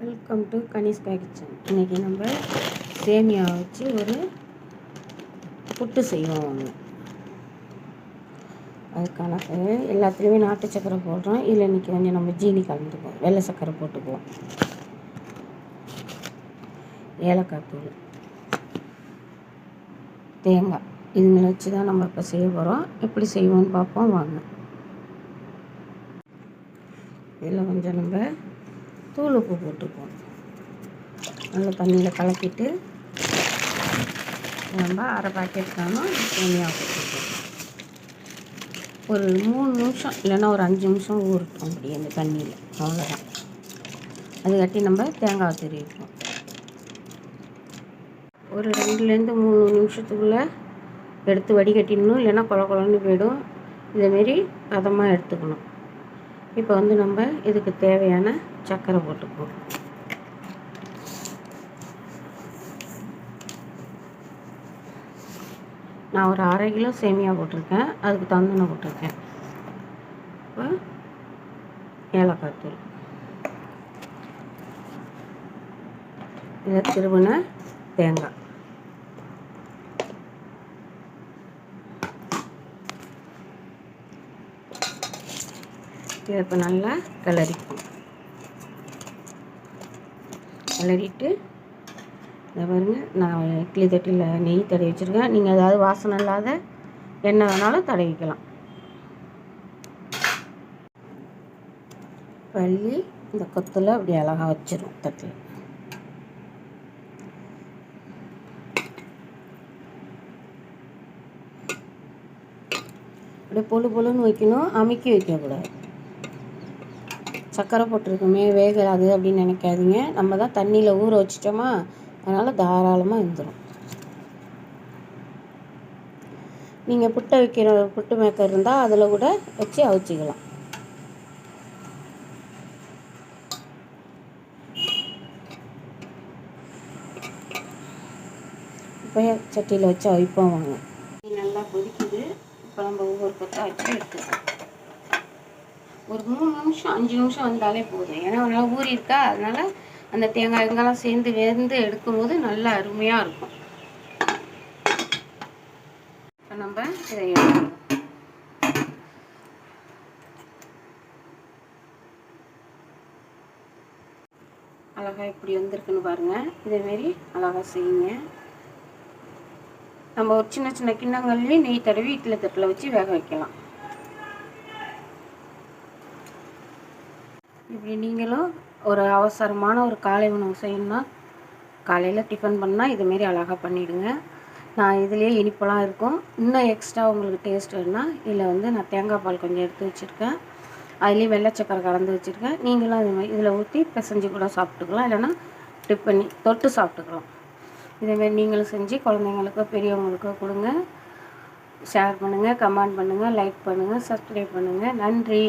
Welcome to Kanishka kitchen இன்றைக்கி நம்ம சேமியா வச்சு ஒரு புட்டு செய்வோம் ஒன்று அதுக்கான எல்லாத்துலேயுமே நாட்டு சக்கரை போடுறோம். இதில் இன்றைக்கி கொஞ்சம் நம்ம ஜீனி கலந்துக்குவோம். வெள்ளை சக்கரை போட்டுக்குவோம். ஏலக்காய் தூள். தேங்காய். இதுங்களை வச்சு தான் நம்ம இப்போ செய்ய போகிறோம் எப்படி செய்வோம்னு பார்ப்போம். வாங்க. இதில் கொஞ்சம் நம்ம தூள் உப்பு போட்டுக்குவோம். நல்லா தண்ணியில் கலக்கிட்டு நம்ம அரை பாக்கெட் காணும் சேமியா போட்டுக்குவோம். ஒரு மூணு நிமிஷம் இல்லைன்னா ஒரு அஞ்சு நிமிஷம் ஊறட்டும் அப்படி அந்த தண்ணியில். அவ்வளோதான் கட்டி நம்ம தேங்காய் திருவிப்போம் ஒரு ரெண்டுலேருந்து மூணு நிமிஷத்துக்குள்ளே எடுத்து வடிகட்டிடணும். இல்லைன்னா குழ குழன்னு போயிடும் இதேமாரி பதமாக எடுத்துக்கணும். இப்போ வந்து நம்ம இதுக்கு தேவையான சர்க்கரை போட்டுக்குவோம். நான் ஒரு அரை கிலோ சேமியா போட்டிருக்கேன். அதுக்கு தந்தனை போட்டிருக்கேன். இப்போ ஏலக்காய் தூள். இதை திருவின தேங்காய். இதை இப்போ நல்லா கிளறிக்கும் கிளறிட்டு இதை பாருங்க நான் இட்லி தட்டியில் நெய் தடவி வச்சுருக்கேன். நீங்கள் ஏதாவது வாசனை இல்லாத எண்ணெய் வேணாலும் தடவிக்கலாம். பள்ளி இந்த கொத்தில் அப்படி அழகாக வச்சிடும் தட்டில். அப்படியே பொழு பொழுன்னு வைக்கணும் அமுக்கி வைக்கக்கூடாது. சர்க்கரை போட்டிருக்குமே வேகாது அப்படின்னு நினைக்காதீங்க. நம்ம தான் தண்ணியில் ஊற வச்சிட்டோமா? அதனால் தாராளமாக இருந்துடும் நீங்கள் புட்டை வைக்கிற புட்டு மேக்கர் இருந்தால் அதில் கூட வச்சு அவிச்சிக்கலாம். இப்போ சட்டியில் வச்சு அவிப்போம் வாங்க. நல்லா கொதிக்குது. இப்போ நம்ம ஒவ்வொரு கொத்தா வச்சு எடுத்துக்கலாம். ஒரு மூணு நிமிஷம் அஞ்சு நிமிஷம் வந்தாலே போதும். ஏன்னா நல்லா ஊறி இருக்கா? அதனால அந்த தேங்காய் வெங்காயம் சேர்ந்து வெந்து எடுக்கும்போது நல்லா அருமையாக இருக்கும். இப்போ நம்ம இதை அழகாக அழகா இப்படி வந்திருக்குன்னு பாருங்கள் இதேமாரி அழகா செய்யுங்க. நம்ம ஒரு சின்ன சின்ன கிண்ணங்கள்லேயும் நெய் தடவி இட்லி தட்டில் வச்சு வேக வைக்கலாம். இப்படி நீங்களும் ஒரு அவசரமான ஒரு காலை உணவு செய்யணும்னா காலையில் டிஃபன் பண்ணால் இதுமாரி அழகாக பண்ணிவிடுங்க நான் இதுலேயே இனிப்பெல்லாம் இருக்கும். இன்னும் எக்ஸ்ட்ரா உங்களுக்கு டேஸ்ட் வேணும்னா இதில் வந்து நான் தேங்காய் பால் கொஞ்சம் எடுத்து வச்சுருக்கேன். அதுலேயும் வெள்ளை சக்கரை கலந்து வச்சுருக்கேன். நீங்களும் அது மாதிரி இதில் ஊற்றி பிசைஞ்சு கூட சாப்பிட்டுக்கலாம். இல்லைன்னா டிப் பண்ணி தொட்டு சாப்பிட்டுக்கலாம். இதேமாரி நீங்களும் செஞ்சு குழந்தைங்களுக்கோ பெரியவங்களுக்கோ கொடுங்க. ஷேர் பண்ணுங்கள் கமெண்ட் பண்ணுங்கள் லைக் பண்ணுங்கள் சப்ஸ்கிரைப் பண்ணுங்கள் நன்றி.